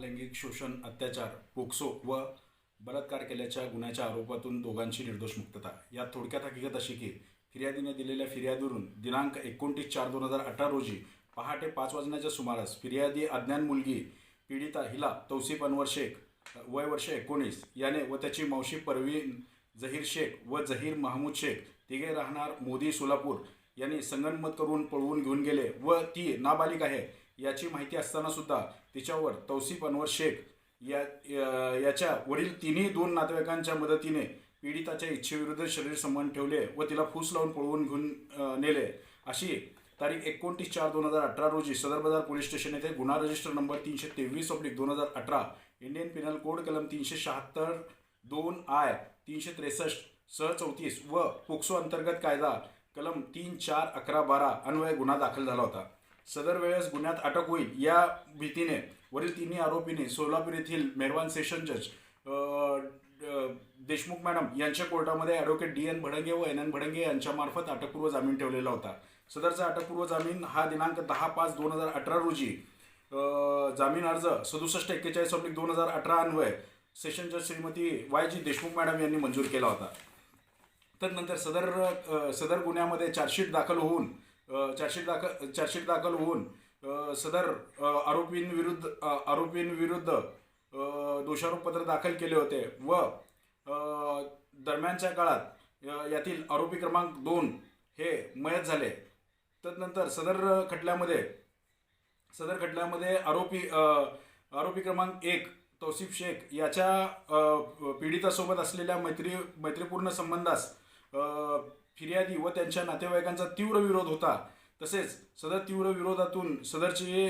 लैंगिक शोषण अत्याचार पोक्सो व बलात्कार केल्याच्या गुन्ह्याच्या आरोपातून दोघांची निर्दोष मुक्तता. यात थोडक्यात हकीकत अशी की फिर्यादीने दिलेल्या फिर्यादीवरून दिनांक एकोणतीस चार दोन हजार अठरा रोजी पहाटे पाच वाजण्याच्या सुमारास फिर्यादी अज्ञान मुलगी पीडिता हिला तौसिफ अनवर शेख वय वर्ष एकोणीस याने व त्याची मावशी परवीन जहीर शेख व जहीर महमूद शेख तिघे राहणार मोदी सोलापूर यांनी संगनमत करून पळवून घेऊन गेले व ती नाबालिक आहे. याची माहिती असताना सुद्धा तिच्यावर तौसिफ अनवर शेख या याच्या वरील तिन्ही दोन नातेवाईकांच्या मदतीने पीडिताच्या इच्छेविरुद्ध शरीर संबंध ठेवले व तिला फूस लावून पळवून घेऊन नेले. अशी तारीख एकोणतीस चार दोन हजार अठरा रोजी सदर बाजार पोलीस स्टेशन येथे गुन्हा रजिस्टर नंबर तीनशे तेवीस ऑब्लिक दोन हजार अठरा इंडियन पिनल कोड कलम तीनशे शहात्तर दोन आय तीनशे त्रेसष्ट सह चौतीस व पोक्सो अंतर्गत कायदा कलम तीन चार अकरा बारा अन्वये गुन्हा दाखल झाला होता. सदर वेळेस गुन्ह्यात अटक होईल या भीतीने वरील तिन्ही आरोपींनी सोलापूर येथील मेहरबान सेशन जज देशमुख मॅडम यांच्या कोर्टामध्ये ॲडव्होकेट डी एन भडंगे व एन एन भडंगे यांच्यामार्फत अटकपूर्व जामीन ठेवलेला होता. सदरचा अटकपूर्व जामीन हा दिनांक दहा पाच दोन हजार अठरा रोजी जामीन अर्ज सदुसष्ट एक्केचाळीस ऑब्लिक दोन हजार अठरा अन्वय सेशन जज Shrimati Y G Deshmukh madam यांनी मंजूर केला होता. तर नंतर सदर सदर गुन्ह्यामध्ये चार्जशीट दाखल होऊन चार्जशीट दाखल चार्जशीट दाखल होऊन सदर आरोपींविरुद्ध आरोपींविरुद्ध दोषारोपपत्र दाखल केले होते व दरम्यानच्या काळात यातील आरोपी क्रमांक दोन हे मयत झाले. तदनंतर सदर खटल्यामध्ये सदर खटल्यामध्ये आरोपी आरोपी क्रमांक एक तौसिफ शेख याच्या पीडितासोबत असलेल्या मैत्री मैत्रीपूर्ण संबंधास फिर्यादी व त्यांच्या नातेवाईकांचा तीव्र विरोध होता. तसेच सदर तीव्र विरोधातून सदरची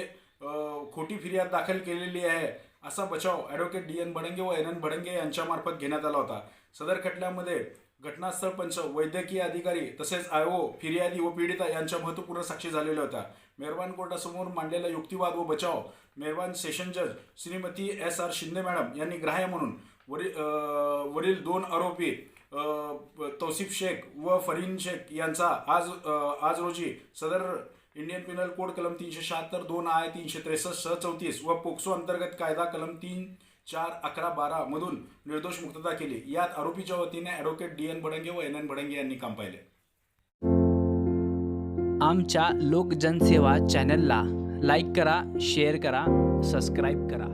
खोटी फिर्याद दाखल केलेली आहे असा बचाव ॲडव्होकेट डी एन भडंगे व एन एन भडंगे यांच्यामार्फत घेण्यात आला होता. सदर खटल्यामध्ये घटनास्थळ पंच वैद्यकीय अधिकारी तसेच आय ओ फिर्यादी व पीडिता यांच्या महत्त्वपूर्ण साक्षी झालेल्या होत्या. मेहरबान कोर्टासमोर मांडलेला युक्तिवाद व बचाव मेहरबान सेशन जज Shrimati S R Shinde madam यांनी ग्राह्य म्हणून वरील वरील दोन आरोपी तौसिफ शेख व फरीन शेख यांचा आज आज रोजी सदर इंडियन पिनल कोड कलम तीनशे शहात्तर दोन आय तीनशे त्रेसष्ट सह चौतीस व पोक्सो अंतर्गत कायदा कलम तीन चार अकरा बारा मधून निर्दोष मुक्तता केली. यात आरोपीच्या वतीने ॲडव्होकेट डी एन भडंगे व एन एन भडंगे यांनी काम पाहिले. आमच्या लोकजनसेवा चॅनलला लाईक करा शेअर करा सबस्क्राईब करा.